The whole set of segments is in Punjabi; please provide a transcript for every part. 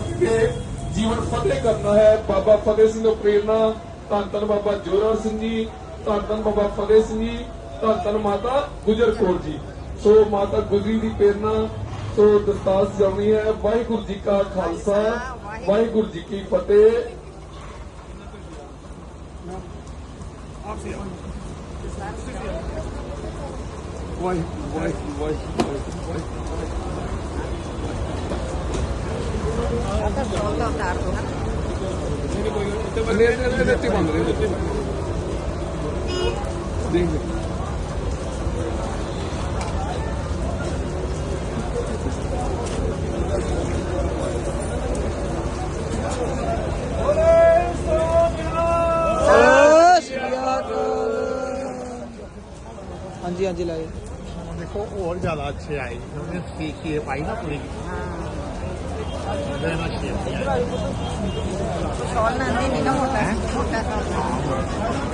ਕਰਕੇ ਜੀਵਨ ਫਤਿਹ ਕਰਨਾ ਹੈ। ਬਾਬਾ ਫਤਿਹ ਸਿੰਘ ਤੋਂ ਪ੍ਰੇਰਨਾ ਧੰਨ ਧੰਨ ਬਾਬਾ ਜੋਰਾ ਸਿੰਘ ਜੀ। ਧੰਨ ਧੰਨ ਬਾਬਾ ਫਤਿਹ ਸਿੰਘ ਜੀ। ਧੰਨ ਧੰਨ ਮਾਤਾ ਗੁਜਰ ਕੌਰ ਜੀ। ਸੋ ਮਾਤਾ ਗੁਜਰੀ ਦੀ ਪ੍ਰੇਰਨਾ ਸੋ ਦਸਤਾਰ ਸਜਾਉਣੀ ਹੈ। ਵਾਹਿਗੁਰੂ ਜੀ ਕਾ ਖਾਲਸਾ। ਵਾਹਿਗੁਰੂ ਜੀ ਕੀ ਫਤਿਹ। ਵਾਹਿਗੁਰੂ ਵਾਹਿਗੁਰੂ ਵਾਹਿਗੁਰੂ ਨਾ हाँ जी हाँ जी लाइए देखो और ज़्यादा अच्छे आए की सीखिए पाई ना पूरी शॉल ना नहीं ना मोटा मोटा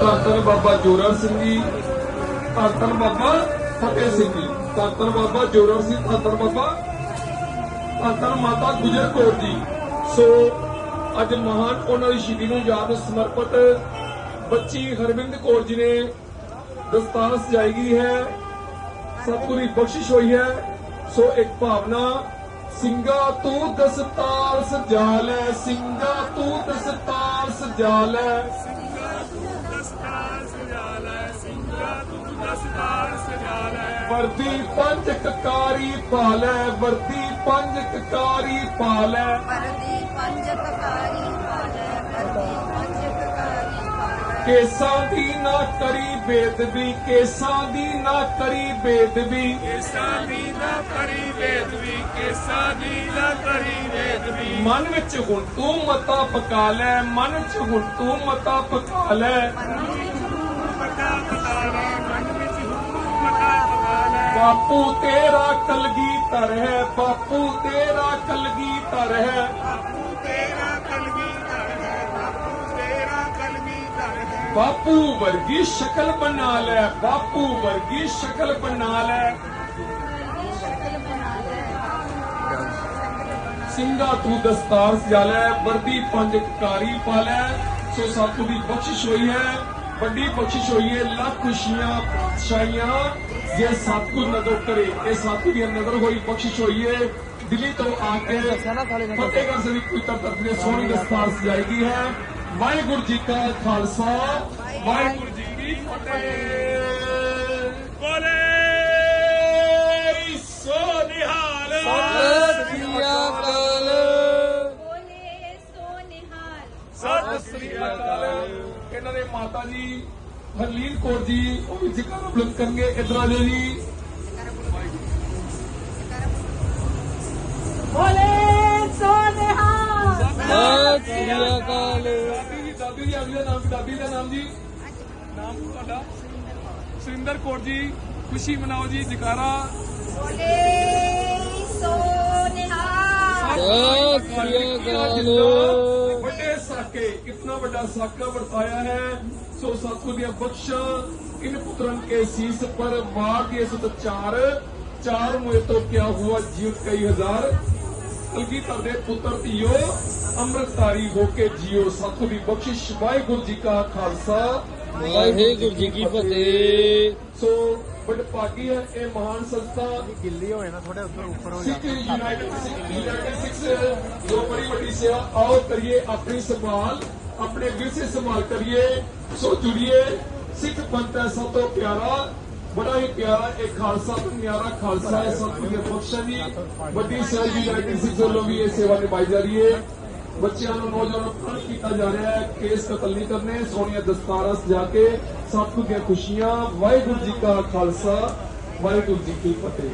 ਧੰਨ ਬਾਬਾ ਜੋਰਾ ਸਿੰਘ ਜੀ, ਧੰਨ ਬਾਬਾ ਫਤਿਹ ਸਿੰਘ ਜੀ, ਧੰਨ ਬਾਬਾ ਜੋਰਾ ਸਿੰਘ, ਧੰਨ ਬਾਬਾ, ਧੰਨ ਮਾਤਾ ਗੁਜਰ ਕੌਰ ਜੀ। ਸੋ ਅੱਜ ਮਹਾਨ ਉਹਨਾਂ ਦੀ ਸ਼ਹੀਦੀ ਨੂੰ ਯਾਦ ਸਮਰਪਿਤ ਬੱਚੀ ਹਰਵਿੰਦ ਕੌਰ ਜੀ ਨੇ ਦਸਤਾਰ ਸਜਾਈ ਗਈ ਹੈ। ਸਤਿਗੁਰੂ ਦੀ ਬਖਸ਼ਿਸ਼ ਹੋਈ ਹੈ। ਸੋ ਇੱਕ ਭਾਵਨਾ ਸਿੰਘਾ ਤੂੰ ਦਸਤਾਰ ਸਜਾ ਲੈ ਸਿੰਘਾ ਤੂੰ ਦਸਤਾਰ ਸਜਾ ਲੈ। ਵਰਦੀ ਪੰਜ ਕਕਾਰੀ ਪਾ ਲੈ ਵਰਦੀ ਪੰਜ ਕਕਾਰੀ ਪਾ ਲੈ ਵਰਦੀ ਪੰਜ ਕਕਾਰੀ ਪਾਲੇ ਵਰਦੀ ਪੰਜ ਕਕਾਰੀ ਪਾਲੇ ਕੇਸਾਂ ਦੀ ਨਾ ਕਰੀ ਬੇਦਬੀ ਕੇਸਾਂ ਦੀ ਨਾ ਕਰੀ ਬੇਦਬੀ। ਕੇਸਾਂ ਦੀ ਨਾ ਕਰੀ ਵੇਦਵੀ ਕੇਸਾਂ ਦੀ ਨਾ ਕਰੀ ਵੇਦਵੀ ਮਨ ਵਿੱਚ ਹੁਣ ਤੂੰ ਮਤਾ ਪਕਾ ਲੈ ਮਨ ਵਿੱਚ ਹੁਣ ਤੂੰ ਮਤਾ ਪਕਾ ਲੈ। ਬਾਪੂ ਤੇਰਾ ਕਲਗੀ ਧਰ ਹੈ ਬਾਪੂ ਤੇਰਾ ਕਲਗੀ ਧਰ ਹੈ ਬਾਪੂ ਵਰਗੀ ਸ਼ਕਲ ਬਣਾ ਲੈ ਬਾਪੂ ਵਰਗੀ ਸ਼ਕਲ ਬਣਾ ਲੈ ਸਿੰਘਾ ਤੂੰ ਦਸਤਾਰ ਸਜਾ ਲੈ ਵਰਦੀ ਪੰਜ ਕਾਰੀ ਪਾ ਲੈ ਸੋ ਸਾਤੂ ਦੀ ਬਖਸ਼ਿਸ਼ ਹੋਈ ਹੈ ਵੱਡੀ ਬਖਸ਼ਿਸ਼ ਹੋਈ ਹੈ ਲੱਖ ਖੁਸ਼ੀਆਂ ਪਾਤਸ਼ਾਹੀਆਂ ਜੇ ਸਤਿਗੁਰ ਨਜ਼ਰ ਕਰੇ ਇਹ ਸਾਤੂ ਦੀ ਨਜ਼ਰ ਹੋਈ ਬਖਸ਼ਿਸ਼ ਹੋਈ ਹੈ ਦਿੱਲੀ ਤੋਂ ਆ ਕੇ ਫਤਿਹਗੜ੍ਹ ਸਾਹਿਬ ਕੋਈ ਤਰਤਬ ਨੇ ਸੋਹਣੀ ਦਸਤਾਰ ਸਜਾਈ ਗਈ ਹੈ ਵਾਹਿਗੁਰੂ ਜੀ ਕਾ ਖਾਲਸਾ ਵਾਹਿਗੁਰੂ ਜੀ ਕੀ ਫਤਿਹ। ਬੋਲੇ ਸੋ ਨਿਹਾਲ। ਸਤਿ ਸ਼੍ਰੀ ਅਕਾਲ। ਬੋਲੇ ਸੋ ਨਿਹਾਲ। ਸਤਿ ਸ੍ਰੀ ਅਕਾਲ। ਇਹਨਾਂ ਦੇ ਮਾਤਾ ਜੀ ਹਰਲੀਨ ਕੌਰ ਜੀ ਉਹ ਵੀ ਜ਼ਿਕਰ ਬੁਲੰਦ ਕਰਨਗੇ ਇਧਰ ਆ ਜਾਓ ਜੀ। ਬੋਲੇ ਸੋ ਨਿਹਾਲ। ਸਤਿ ਸ਼੍ਰੀ ਅਕਾਲ। ਦਾਦੀ ਜੀ ਦਾਦੀ ਜੀ ਅਗਲੇ ਨਾਮ ਦਾਦੀ ਦਾ ਨਾਮ ਜੀ। ਨਾਮ ਤੁਹਾਡਾ? ਸੁਰਿੰਦਰ ਕੌਰ ਜੀ ਖੁਸ਼ੀ ਮਨਾਓ ਜੀ ਜਕਾਰਾ। ਬੋਲੇ ਸੋ ਨਿਹਾਲ। ਸਤਿ ਸ਼੍ਰੀ ਅਕਾਲ। ਵੱਡੇ ਸਾਕੇ ਕਿੰਨਾ ਵੱਡਾ ਸਾਕਾ ਵਰਤਾਇਆ ਹੈ। ਸੋ ਦੀਆਂ ਬਖਸ਼ਾਂ ਇਨ ਪੁੱਤਰਨ ਕੇ ਸੀਸ ਪਰ ਮਾਰ ਕੇ ਸੁਤ ਚਾਰ। ਚਾਰ ਮੁਏ ਤੋਂ ਕਿਆ ਹੁਆ ਜੀਵ ਕਈ ਹਜ਼ਾਰ। ਕਲਗੀਧਰ ਦੇ ਪੁੱਤਰ ਧੀਓ ਅੰਮ੍ਰਿਤਧਾਰੀ ਹੋ ਕੇ ਜੀਓ। ਸਤਿ ਦੀ ਬਖਸ਼ਿਸ਼। ਵਾਹਿਗੁਰੂ ਜੀ ਕਾ ਖਾਲਸਾ। ਵਾਹਿਗੁਰੂ ਜੀ ਕੀ ਫਤਿਹ। ਸੋ ਵਡਭਾਗੀ ਹੈ ਇਹ ਮਹਾਨ ਸੰਸਥਾ। ਗਿੱਲੀ ਹੋਏ ਨਾ ਥੋੜੇ ਉੱਪਰ ਉੱਪਰ ਹੋ ਸਿੱਖ ਯੂਨਾਈਟਿਡ ਸਿੱਖ ਯੂਨਾਈਟਿਡ ਸਿੱਖ ਜੋ ਬੜੀ ਵੱਡੀ ਸੇਵਾ। ਆਓ ਕਰੀਏ ਆਪਣੀ ਸੰਭਾਲ ਆਪਣੇ ਵਿਰਸੇ ਸੰਭਾਲ ਕਰੀਏ। ਸੋ ਜੁੜੀਏ। ਸਿੱਖ ਪੰਥ ਹੈ ਸਭ ਤੋਂ ਪਿਆਰਾ। ਬੜਾ ਹੀ ਪਿਆਰਾ ਇਹ ਖਾਲਸਾ ਤੋਂ ਨਿਆਰਾ ਖਾਲਸਾ ਹੈ ਸਤਿਗੁਰੂ ਦੇ ਬਖਸ਼ਾ ਜੀ। ਵੱਡੀ ਸੇਵਾ ਯੂਨਾਈਟਿਡ ਸਿੱਖ ਵੱਲੋਂ ਵੀ ਇਹ ਸੇਵਾ ਨਿਭਾਈ ਜਾ ਰਹੀ ਹੈ, ਬੱਚਿਆਂ ਨੂੰ, ਨੌਜਵਾਨਾਂ ਨੂੰ ਪ੍ਰਣ ਕੀਤਾ ਜਾ ਰਿਹਾ ਹੈ, ਕੇਸ ਕਤਲ ਨਹੀਂ ਕਰਨੇ ਸੋਹਣੀਆਂ ਦਸਤਾਰਾਂ ਸਜਾ ਕੇ ਸਤਿਗੁਰ ਦੀਆਂ ਖੁਸ਼ੀਆਂ, ਵਾਹਿਗੁਰੂ ਜੀ ਕਾ ਖਾਲਸਾ, ਵਾਹਿਗੁਰੂ ਜੀ ਕੀ ਫਤਿਹ।